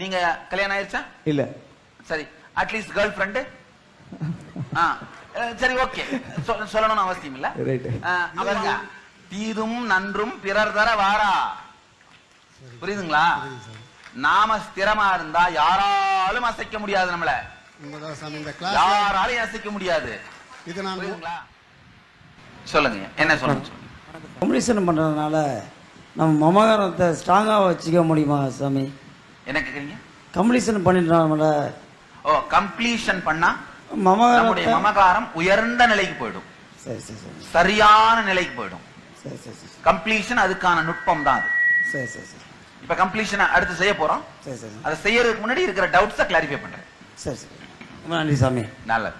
நீங்க கல்யாணம் ஆயிருச்சா? இல்ல. சரி அட்லீஸ்ட் கேர்ள் ஃப்ரெண்டு ஆ சரி ஓகே சொல்லணும்னு அவசியம் இல்ல. அவங்க தீதும் நன்றும் பிறர் தர வாரா. புரியுதுங்களா? நாம ஸ்திரமா இருந்தா யாராலும் அசைக்க முடியாது நம்மள. யாராலையும் அசைக்க முடியாது. இது நான் புரியுதுங்களா? சொல்லுங்க என்ன சொல்லுங்க. கம்யூனிசன் பண்ணுறதுனால நம்ம மமகாரத்தை ஸ்ட்ராங்காக வச்சுக்க முடியுமா சாமி? என்ன கேக்குறீங்க? கம்யூனிசன் பண்ணிட்டோம்ல ஓ கம்ப்ளீஷன் பண்ணா நம்முடைய மமகாரம் உயர்ந்த நிலைக்கு போயிடும். சரி சரி சரி. சரியான நிலைக்கு போயிடும். சரி சரி சரி. கம்ப்ளீஷன் அதுக்கான நுட்பம் தான் அது. சரி சரி சரி. இப்ப கம்ப்ளீஷன் அடுத்து செய்ய போறோம். சரி சரி. அதை செய்யறதுக்கு முன்னாடி இருக்கிற டவுட்ஸை கிளாரிஃபை பண்றேன். சரி சரி. ரொம்ப நன்றி சாமி. நல்லது.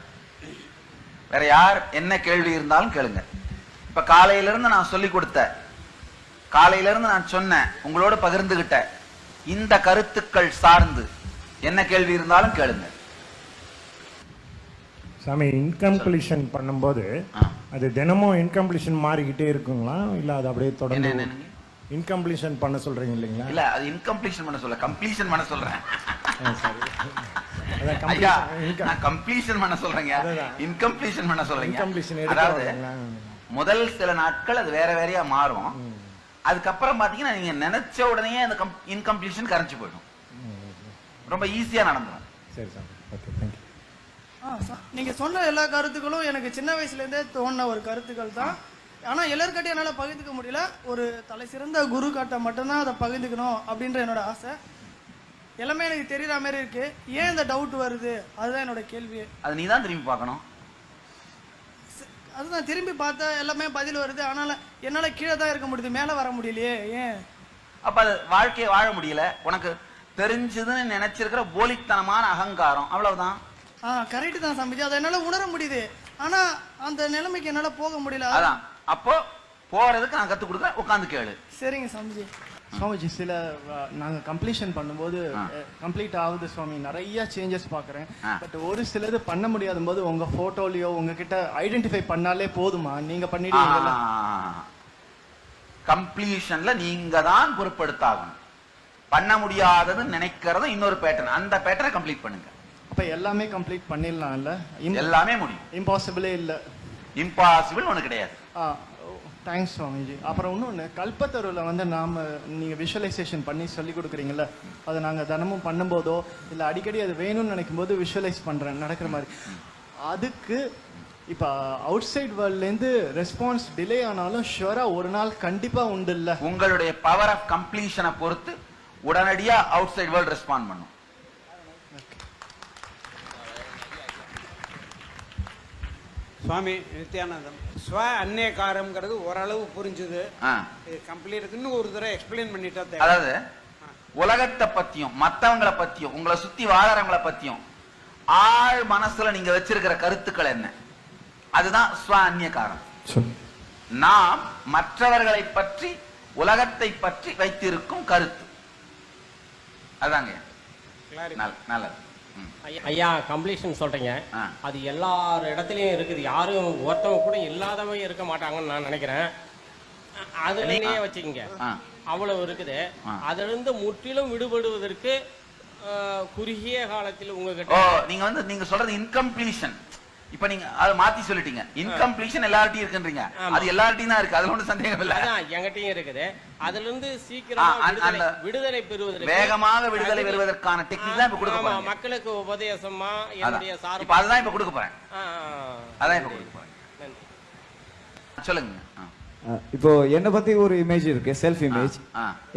வேற யார் என்ன கேள்வி இருந்தாலும் கேளுங்க. இப்ப காலையில இருந்து நான் சொல்லி கொடுத்த காலையில இருந்து நான் சொன்னேன் உங்களோட பகிர்ந்துகிட்ட இந்த கருத்துக்கள் சார்ந்து என்ன கேள்வி இருந்தாலும் கேளுங்க. சாமி இன்கம்ப்ளீஷன் பண்ணும்போது. அது தினமும் இன்கம்ப்ளீஷன் மாறிக்கிட்டே இருக்குங்களா? இல்ல அது அப்படியே தொடர்ந்து இன்கம்ப்ளீஷன் பண்ண சொல்றீங்க இல்லைங்களா? இல்ல அது இன்கம்ப்ளீஷன் பண்ண சொல்ல கம்ப்ளீஷன் பண்ண சொல்றேன். கம்ப்ளீஷன் பண்ண சொல்றேங்க. இன்கம்ப்ளீஷன் பண்ண சொல்றீங்க? முதல் சில நாட்கள் அது வேற வேறையா மாறும். அதுக்கப்புறம் பாத்தீங்கன்னா நீங்க நினைச்ச உடனே அந்த இன்கம்ப்ளீஷன் கரைஞ்சு போயிடும். ரொம்ப ஈஸியா நடந்துரும். சரி சாமி ஓகே தேங்க்யூ ஆ, ச- நீங்க சொன்ன எல்லா கருத்துக்களும் எனக்கு சின்ன வயசுல இருந்தே தோணின ஒரு கருத்துக்கள் தான். ஆனா எல்லார்கிட்டயும் என்னால பகிர்ந்துக்க முடியல. ஒரு தலை சிறந்த குரு கிட்ட மட்டும்தான் அதை பகிர்ந்துக்கணும் அப்படின்ற என்னோட ஆசை. எல்லாமே எனக்கு தெரியற மாதிரி இருக்கு. ஏன் இந்த டவுட் வருது? அதுதான் என்னோட கேள்வி. அது நீ தான் திரும்பி பார்க்கணும். அதுதான் திரும்பி பார்த்தா எல்லாமே பதில் வருது. ஆனால் என்னால கீழே தான் இருக்க முடியுது. மேலே வர முடியலையே. ஏன்? அப்ப அது வாழ்க்கையை வாழ முடியல. உனக்கு தெரிஞ்சதுன்னு நினைச்சிருக்கிற போலித்தனமான அகங்காரம். அவ்வளவுதான். ஆ கரெக்டு தான் சம்பிஜி அதை என்னால உணர முடியுது. ஆனா அந்த நிலைமைக்கு என்னால போக முடியல. அதான். அப்போ போறதுக்கு நான் கத்து கொடுக்க உட்காந்து கேளு. சரிங்க சம்பிஜி சுவாமிஜி சில நாங்க கம்ப்ளீஷன் பண்ணும்போது. கம்ப்ளீட் ஆகுது சுவாமி. நிறைய சேஞ்சஸ் பாக்குறேன். பட் ஒரு சிலது பண்ண முடியாத போது உங்க போட்டோலயோ உங்ககிட்ட ஐடென்டிஃபை பண்ணாலே போதுமா? நீங்க பண்ணிடுவீங்கல்ல? கம்ப்ளீஷன்ல நீங்க தான் பொறுப்படுத்தாகணும் பண்ண முடியாததுன்னு நினைக்கிறது இன்னொரு பேட்டர்ன் அந்த பேட்டர்னை கம்ப்ளீட் பண்ணுங்க. அப்ப எல்லாமே கம்ப்ளீட் பண்ணிடலாம்ல? எல்லாமே முடியும். இம்பாசிபிளே இல்ல. இம்பாசிபிள் ஒண்ணு கிடையாது. தேங்க்ஸ் சுவாமிஜி அப்புறம் இன்னொன்று கல்பத்தருவில் வந்து நாம நீங்க விஷுவலைசேஷன் பண்ணி சொல்லி கொடுக்குறீங்கல்ல அதை நாங்க தினமும் பண்ணும்போதோ இல்ல அடிக்கடி அது வேணும்னு நினைக்கும் போது விஷுவலைஸ் பண்றேன் நடக்கிற மாதிரி. அதுக்கு இப்போ அவுட் சைட் வேர்ல்ட்லேருந்து ரெஸ்பான்ஸ் டிலே ஆனாலும் ஷுவரா ஒரு நாள் கண்டிப்பா உண்டு இல்ல. உங்களுடைய பவர் ஆஃப் கம்ப்ளீஷனை பொறுத்து உடனடியா அவுட் சைட் வேர்ல்ட் ரெஸ்பாண்ட் பண்ணும். சுவாமி நித்யானந்தம். ஸ்வ அந்நியகாரம்ங்கிறது ஓரளவு புரிஞ்சுது. இது கம்ப்ளீட் இன்னும் ஒரு தடவை எக்ஸ்பிளைன் பண்ணிட்டா தேவை. அதாவது உலகத்தை பத்தியும் மத்தவங்கள பத்தியும் உங்களை சுத்தி வாழறவங்கள பத்தியும் ஆழ் மனசுல நீங்க வச்சிருக்கிற கருத்துக்கள் என்ன? அதுதான் ஸ்வ அந்நியகாரம் சொல்லு நாம் மற்றவர்களை பற்றி உலகத்தை பற்றி வைத்திருக்கும் கருத்து. அதாங்க. நல்லது. ஐயா கம்ப்ளீஷன் சொல்றீங்க. அது எல்லார் இடத்துலயும் இருக்குது. யாரும் ஒருத்தவங்க கூட இல்லாதவங்க இருக்க மாட்டாங்கன்னு நான் நினைக்கிறேன். அதுலயே வச்சுக்கோங்க. அவ்வளவு இருக்குது. அதிலிருந்து முற்றிலும் விடுபடுவதற்கு குறுகிய காலத்தில் உங்ககிட்ட நீங்க வந்து நீங்க சொல்றது இன்கம்ப்ளீஷன் இப்ப நீங்க அதை மாத்தி சொல்லிட்டீங்க. இன்கம்ப்ளீஷன் எல்லார்ட்டையும் இருக்குன்றீங்க. அது எல்லார்ட்டையும் தான் இருக்கு. அதுல ஒன்றும் சந்தேகம் இல்ல. எங்கிட்டயும் இருக்குது. அதுல இருந்து சீக்கிரமா விடுதலை பெறுவதற்கு வேகமாக விடுதலை பெறுவதற்கான டெக்னிக் தான் இப்ப கொடுக்க மக்களுக்கு உபதேசமா. என்னுடைய சார்பு. இப்ப அதுதான் இப்ப கொடுக்க போறேன். அதான் இப்ப கொடுக்க போறேன். சொல்லுங்க. இப்போ என்னை பத்தி ஒரு இமேஜ் இருக்கு செல்ஃப் இமேஜ்.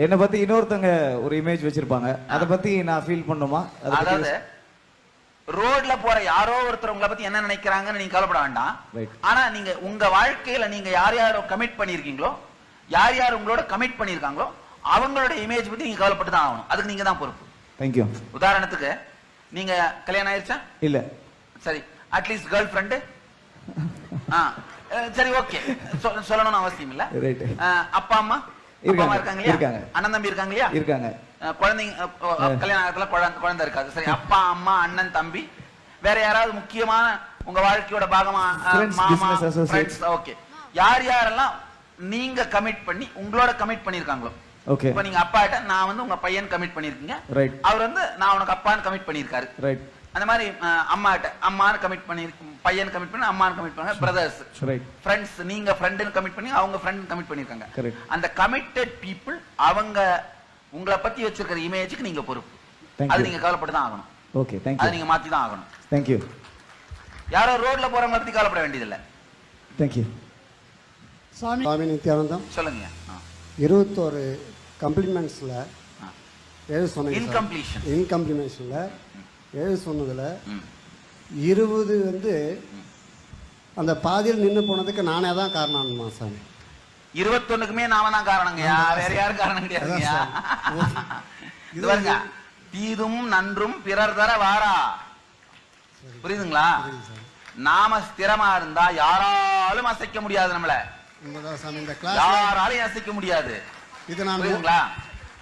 என்னை பத்தி இன்னொருத்தங்க ஒரு இமேஜ் வச்சிருப்பாங்க. அதை பத்தி நான் ஃபீல் பண்ணுமா? அதாவது ரோட்ல போற யாரோ ஒருத்தர் உங்களை பத்தி என்ன நினைக்கிறாங்கன்னு நீங்க கவலைப்பட வேண்டாம். ஆனா நீங்க உங்க வாழ்க்கையில நீங்க யார் யாரோ கமிட் பண்ணிருக்கீங்களோ யார் யார் உங்களோட கமிட் பண்ணிருக்காங்களோ அவங்களோட இமேஜ் பத்தி நீங்க கவலைப்பட்டு தான் ஆகணும். அதுக்கு நீங்க தான் பொறுப்பு. தேங்க்யூ உதாரணத்துக்கு நீங்க கல்யாணம் ஆயிருச்சா? இல்ல. சரி அட்லீஸ்ட் கேர்ள் ஃப்ரெண்டு சரி ஓகே சொல்லணும்னு அவசியம் இல்ல. அப்பா அம்மா? இருக்காங்க, இருக்காங்க. அண்ணன் தம்பி இருக்காங்க இல்லையா? இருக்காங்க. குழந்தைங்க கல்யாண ஆகத்துல குழந்தை குழந்தை இருக்காது. சரி அப்பா அம்மா அண்ணன் தம்பி வேற யாராவது முக்கியமான உங்க வாழ்க்கையோட பாகமா மாமா. ஓகே. யார் யாரெல்லாம் நீங்க கமிட் பண்ணி உங்களோட கமிட் பண்ணிருக்காங்களோ? Okay. இப்ப நீங்க அப்பாட்ட நான் வந்து உங்க பையன் கமிட் பண்ணிருக்கீங்க. அவர் வந்து நான் உனக்கு அப்பான்னு கமிட் பண்ணியிருக்காரு ரைட் அந்த மாதிரி அம்மாட்ட அம்மான்னு கமிட் பண்ணி பையன் கமிட் பண்ணி அம்மான்னு கமிட் பண்ண பிரதர்ஸ் ரைட் ஃப்ரெண்ட்ஸ் நீங்க ஃப்ரெண்டுன்னு கமிட் பண்ணி அவங்க ஃப்ரெண்ட் கமிட் பண்ணிருக்காங்க. அந்த கமிட்டட் பீப்புள் அவங்க உங்களை பத்தி வச்சிருக்கிற இமேஜுக்கு நீங்க பொறுப்பு. அது. நீங்க கவலைப்பட்டு தான் ஆகணும். ஓகே தேங்க் அது நீங்க மாத்தி தான் ஆகணும். தேங்க் யூ யாரோ ரோட்ல போறவங்களை பத்தி கவலைப்பட வேண்டியதில்லை. தேங்க் யூ சாமி சுவாமி நித்யானந்தம். சொல்லுங்க. இருபத்தோரு கம்ப்ளிமெண்ட்ஸில். எழுத சொன்னீங்க Incompletion. இன்கம்ப்ளிமெண்ட்ஸில் எழுத சொன்னதில். இருபது வந்து அந்த பாதியில் நின்று போனதுக்கு நானே தான் காரணம்மா சாமி. இருபத்தொன்னுக்குமே நாம தான் காரணங்கய்யா வேற யாரும் காரணம் கிடையாதுங்கய்யா இது பாருங்க தீதும் நன்றும் பிறர் தர வாரா. புரியுதுங்களா? நாம ஸ்திரமா இருந்தா யாராலும் அசைக்க முடியாது நம்மள. யாராலையும் அசைக்க முடியாது. இது நான் புரியுதுங்களா?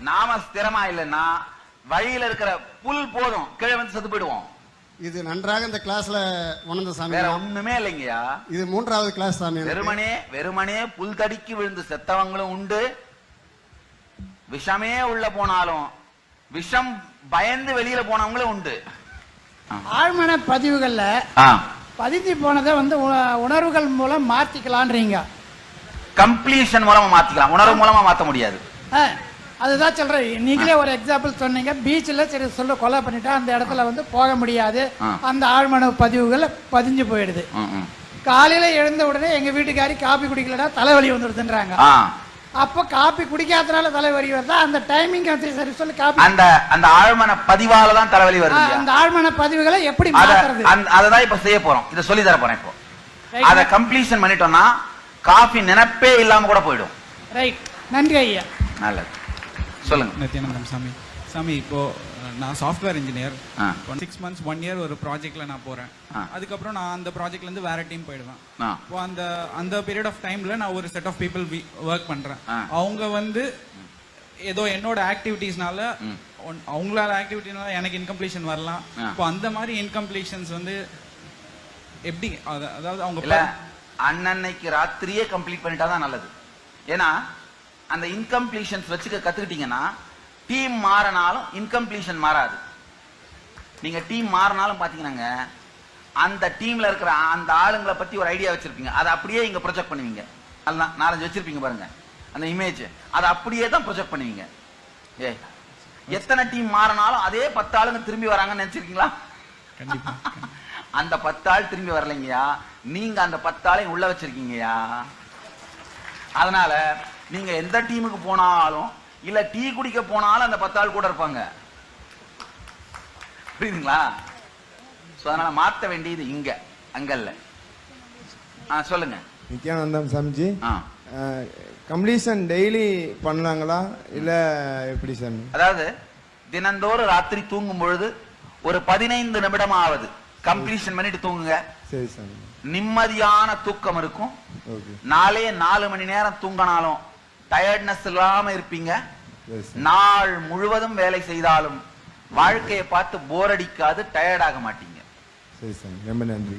நாம ஸ்திரமா இல்லைன்னா வழியில இருக்கிற புல் போதும். கீழே வந்து செத்து போயிடுவோம். இது நன்றாக இந்த கிளாஸ்ல உணர்ந்த சாமி. வேற ஒண்ணுமே இல்லைங்கய்யா. இது மூன்றாவது கிளாஸ் சாமி. வெறுமனே வெறுமனே புல் தடிக்கு விழுந்து செத்தவங்களும் உண்டு. விஷமே உள்ள போனாலும் விஷம் பயந்து வெளியில போனவங்களும் உண்டு. ஆழ்மன பதிவுகள்ல பதிஞ்சு போனதை வந்து உண- உணர்வுகள் மூலம் மாத்திக்கலான்றீங்க. கம்ப்ளீஷன் மூலமா மாத்திக்கலாம். உணர்வு மூலமா மாத்த முடியாது. அதுதான் சொல்றேன். நீங்களே ஒரு எக்ஸாம்பிள் சொன்னீங்க. பீச்சில் சரி சொல்ல கொலை பண்ணிட்டா அந்த இடத்துல வந்து போக முடியாது. அந்த ஆழ்மன பதிவுகள் பதிஞ்சு போயிடுது. காலையில எழுந்த உடனே எங்க வீட்டுக்காரி காப்பி குடிக்கலன்னா தலைவலி வந்துடுதுன்றாங்க அப்போ காப்பி குடிக்காதனால தலைவலி வருதா? அந்த டைமிங் சரி சொல்லி காப்பி அந்த அந்த ஆழ்மன பதிவால தான் தலைவலி வருது அந்த ஆழ்மன பதிவுகளை எப்படி அத மாத்துறது? அந்த- அததான் இப்ப செய்ய போறோம். இத சொல்லி தர போறேன் இப்போ. அத கம்ப்ளீஷன் பண்ணிட்டோம்னா காஃபி நினைப்பே இல்லாம கூட போயிடும். ரைட் நன்றி ஐயா. நல்லது. சொல்லுங்க நித்யானந்தம் சாமி சாமி இப்போ நான் சாஃப்ட்வேர் இன்ஜினியர் ஆ. சிக்ஸ் மந்த்ஸ் ஒன் இயர் ஒரு ப்ராஜெக்ட்ல நான் போறேன். அதுக்கப்புறம் நான் அந்த ப்ராஜெக்ட்ல இருந்து வேற டீம் போயிடுவேன். இப்போ அந்த அந்த பீரியட் ஆஃப் டைம்ல நான் ஒரு செட் ஆஃப் பீப்புள் ஒர்க் பண்றேன். அவங்க வந்து ஏதோ என்னோட ஆக்டிவிட்டீஸ்னால அவங்களால ஆக்டிவிட்டினால எனக்கு இன்கம்ப்ளீஷன் வரலாம். இப்போ அந்த மாதிரி இன்கம்ப்ளீஷன்ஸ் வந்து எப்படி அத- அதாவது அவங்க அன்னன்னைக்கு ராத்திரியே கம்ப்ளீட் பண்ணிட்டா தான் நல்லது ஏன்னா அந்த இன்கம்ப்ளீஷன்ஸ் வச்சுக்க கத்துக்கிட்டீங்கன்னா டீம் மாறினாலும் இன்கம்ப்ளீஷன் மாறாது. நீங்க டீம் மாறினாலும் பாத்தீங்கன்னாங்க அந்த டீம்ல இருக்கிற அந்த ஆளுங்களை பத்தி ஒரு ஐடியா வச்சிருப்பீங்க. அதை அப்படியே இங்க ப்ரொஜெக்ட் பண்ணுவீங்க. அதெல்லாம் நாலஞ்சு வச்சிருப்பீங்க பாருங்க. அந்த இமேஜ் அதை அப்படியே தான் ப்ரொஜெக்ட் பண்ணுவீங்க. ஏ எத்தனை டீம் மாறினாலும் அதே பத்து ஆளுங்க திரும்பி வராங்கன்னு நினைச்சிருக்கீங்களா? அந்த பத்து ஆள் திரும்பி வரலைங்கய்யா. நீங்க அந்த பத்து ஆளையும் உள்ள வச்சிருக்கீங்கய்யா. அதனால நீங்க எந்த டீமுக்கு போனாலும் இல்ல டீ குடிக்க போனாலும் அந்த பத்து ஆள் கூட இருப்பாங்க. புரியுதுங்களா? சோ அதனால மாத்த வேண்டியது இங்க அங்கல்ல ஆ சொல்லுங்க. நித்யானந்தம் சாமிஜி கம்ப்ளீஷன் டெய்லி பண்ணலாங்களா? இல்ல எப்படி சாமி? அதாவது தினந்தோறும் ராத்திரி தூங்கும் பொழுது ஒரு பதினைந்து நிமிடமாவது கம்ப்ளீஷன் பண்ணிட்டு தூங்குங்க. சரி சாமி. நிம்மதியான தூக்கம் இருக்கும். ஓகே நாலே நாலு மணி நேரம் தூங்கினாலும் டயர்ட்னஸ் இல்லாம இருப்பீங்க. நாள் முழுவதும் வேலை செய்தாலும் வாழ்க்கையை பார்த்து போர் அடிக்காது டயர்ட் ஆக மாட்டீங்க. சரி சாமி ரொம்ப நன்றி.